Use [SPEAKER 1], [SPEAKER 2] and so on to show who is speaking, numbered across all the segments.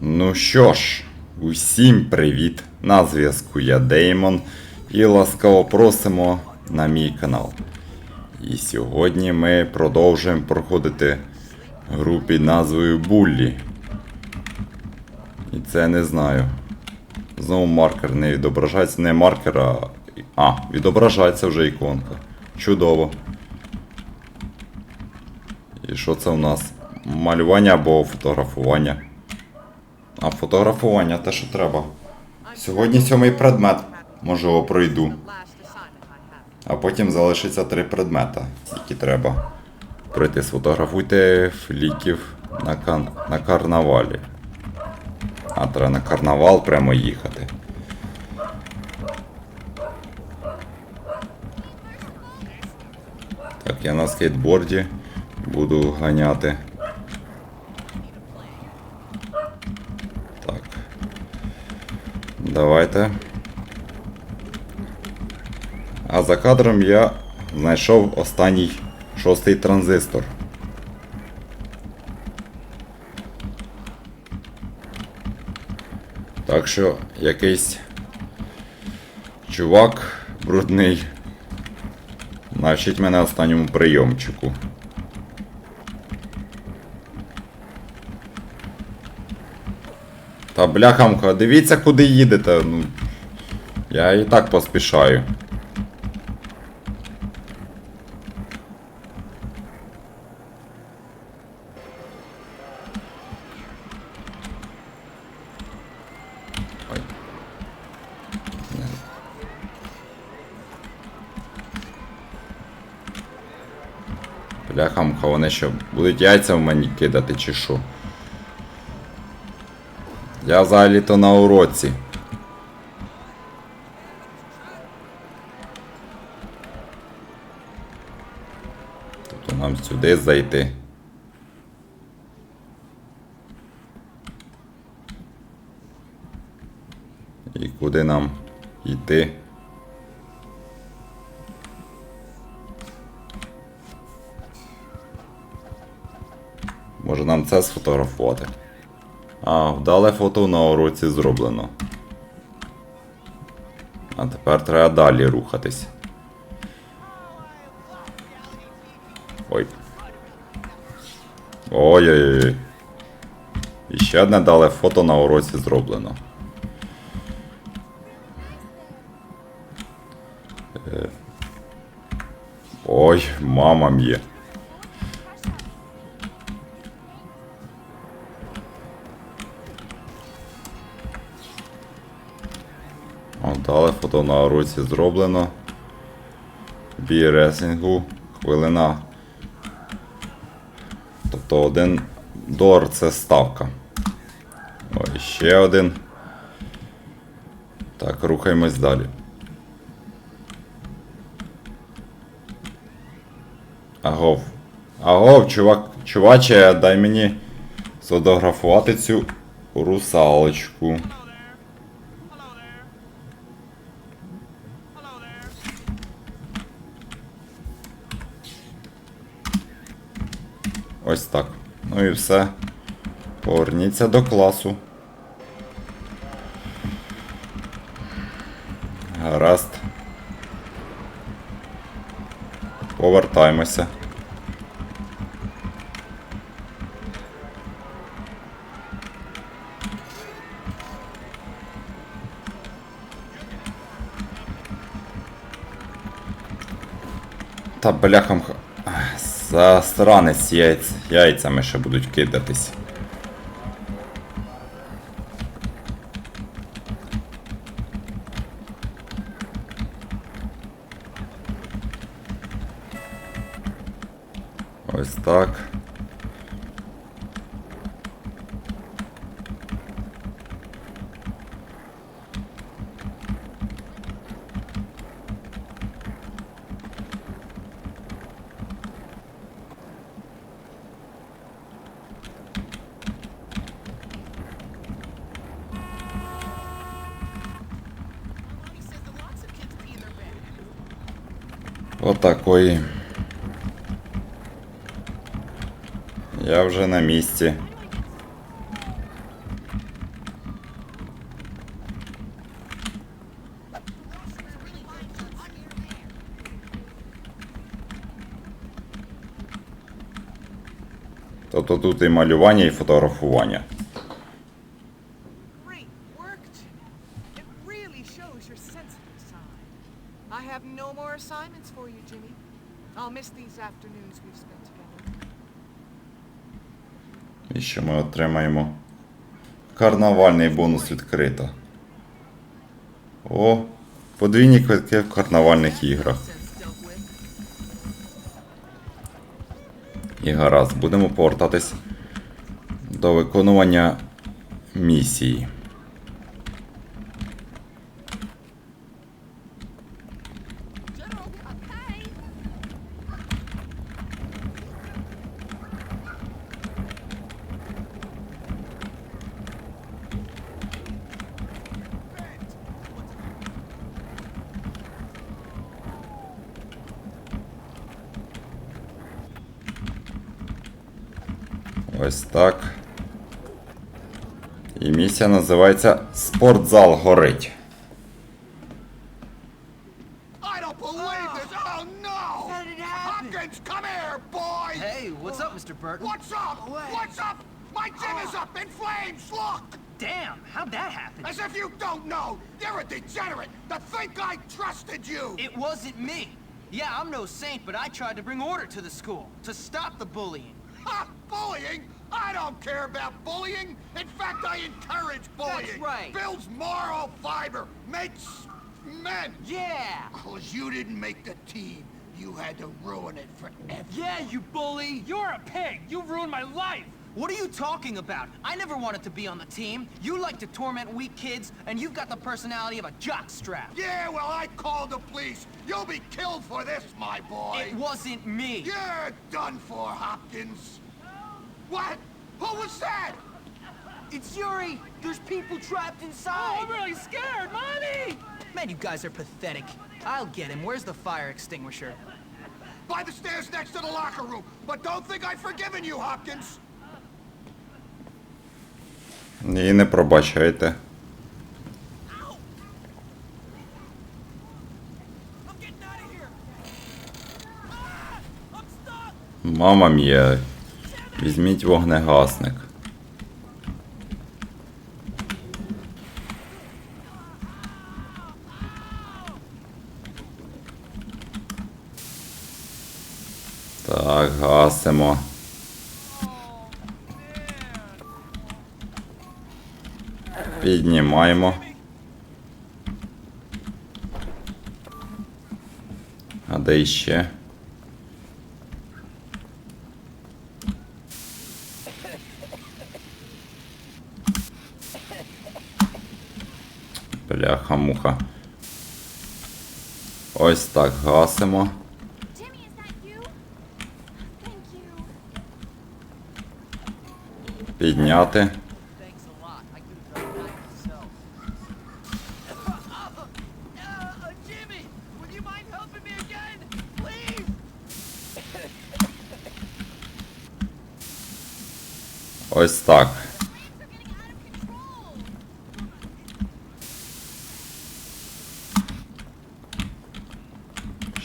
[SPEAKER 1] Ну що ж, усім привіт! На зв'язку я Деймон і ласкаво просимо на мій канал. І сьогодні ми продовжуємо проходити гру під назвою Буллі. І це не знаю. Знову маркер не відображається. Не маркер, а. А, відображається вже іконка. Чудово. І що це у нас? Малювання або фотографування? А фотографування те, що треба. Сьогодні сьомий предмет. Можливо, пройду. А потім залишиться три предмета, які треба пройти. Сфотографуйте фліків на, кан... на карнавалі. А треба на карнавал прямо їхати. Так, я на скейтборді буду ганяти. Так. Давайте. А за кадром я знайшов останній шостий транзистор. Так що якийсь чувак брудний навчить мене останньому прийомчику. Та бляхамка, дивіться, куди їдете. Ну, я і так поспішаю. Бляхамка, вони що, будуть яйця в мені кидати чи що? Я взагалі-то на уроці. Тобто нам сюди зайти. І куди нам йти? Може нам це сфотографувати? А, вдале фото на уроці зроблено. А тепер треба далі рухатись. Ой. Ой-ой-ой. І ще одне дале фото на уроці зроблено. Е. Ой, мама м'є. Дали фото на уроці зроблено. Бій ресінгу. Хвилина. Тобто один долар це ставка. Ой, ще один. Так, рухаємось далі. Агов. Агов, чувак, чуваче, дай мені сфотографувати цю русалочку. Ось так. Ну і все. Поверніться до класу. Гаразд. Повертаємося. Та бляхам. Засранець яйцями ще будуть кидатись. Отакої. Я вже на місці. Тобто тут і малювання, і фотографування. І що ми отримаємо? Карнавальний бонус відкрито. О, подвійні квитки в карнавальних іграх. І гаразд, будемо повертатись до виконування місії. Ось так. І місія називається Спортзал горить.
[SPEAKER 2] I don't believe this! Oh no!
[SPEAKER 3] How did it happen?
[SPEAKER 2] Hopkins, come here, boy!
[SPEAKER 4] Hey, what's up, Mr. Burton?
[SPEAKER 2] What's up?
[SPEAKER 3] way.
[SPEAKER 2] What's up? My gym is up in flames! Look!
[SPEAKER 4] Damn, how'd that happen?
[SPEAKER 2] As if you don't know! You're a degenerate to think I trusted you!
[SPEAKER 4] It wasn't me. Yeah, I'm no saint, but I tried to bring order to the school to stop the bullying.
[SPEAKER 2] Ha! Bullying? I don't care about bullying! In fact, I encourage bullying!
[SPEAKER 4] That's right.
[SPEAKER 2] Builds moral fiber, makes men!
[SPEAKER 4] Yeah!
[SPEAKER 2] Cause you didn't make the team, you had to ruin it for everyone.
[SPEAKER 4] Yeah, you bully!
[SPEAKER 5] You're a pig! You've ruined my life!
[SPEAKER 4] What are you talking about? I never wanted to be on the team. You like to torment weak kids, and you've got the personality of a jockstrap.
[SPEAKER 2] Yeah, well, I called the police. You'll be killed for this, my boy.
[SPEAKER 4] It wasn't me.
[SPEAKER 2] You're done for, Hopkins. What? Who was that?
[SPEAKER 4] It's Yuri! There's people trapped inside!
[SPEAKER 5] Oh,
[SPEAKER 4] inside!
[SPEAKER 5] I'm really scared, Mommy!
[SPEAKER 4] Man, you guys are pathetic. I'll get him. Where's the fire extinguisher?
[SPEAKER 2] By the stairs next to the locker room. But don't think I've forgiven you, Hopkins.
[SPEAKER 1] І не пробачайте. Мама мія. Візьміть вогнегасник. Так, гасимо. Піднімаємо. А де іще? Бляха-муха. Ось так гасимо. Підняти. Ось так.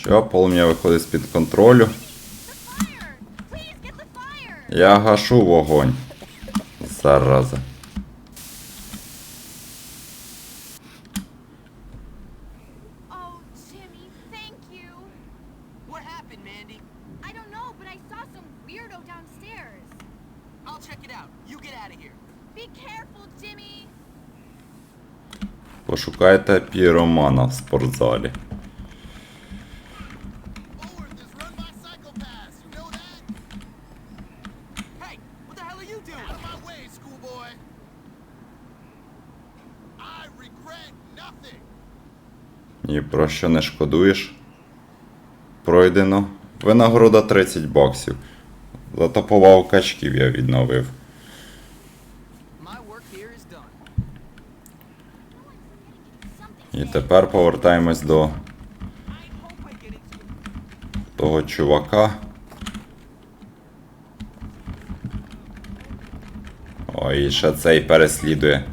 [SPEAKER 1] Що, полум'я виходить з-під контролю. Я гашу вогонь. Зараза.
[SPEAKER 2] Schoolboy. I regret nothing.
[SPEAKER 1] Ні про що не шкодуєш. Пройдено. Винагорода 30 баксів. Зато повагу качків я відновив. І тепер повертаємось до того чувака. Ой, ще цей переслідує.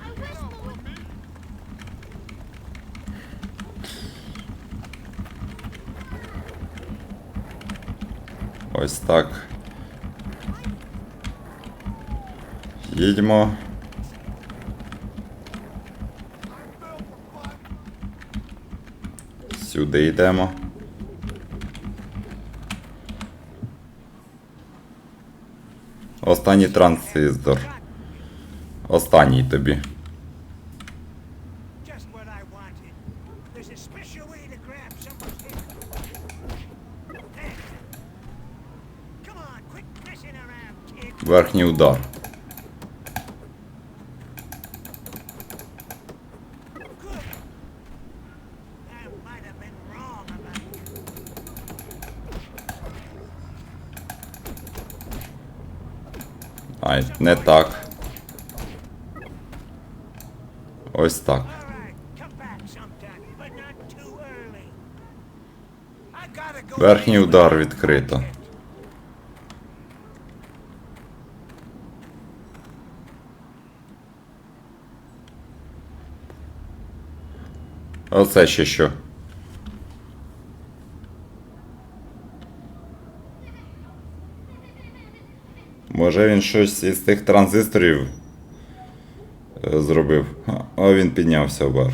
[SPEAKER 1] Ось так. Їдьмо. Сюди йдемо. Останній транзистор. Останній тобі.
[SPEAKER 2] Just what
[SPEAKER 1] Ай, не так. Ось так. Верхній удар відкрито. Оце ще що. Може він щось із тих транзисторів е, зробив. О, він піднявся вверх.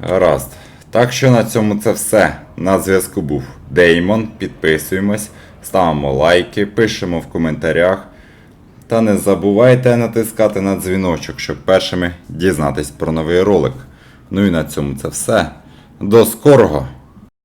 [SPEAKER 1] Гаразд. Так що на цьому це все. На зв'язку був Деймон. Підписуємось, ставимо лайки, пишемо в коментарях. Та не забувайте натискати на дзвіночок, щоб першими дізнатись про новий ролик. Ну і на цьому це все. До скорого!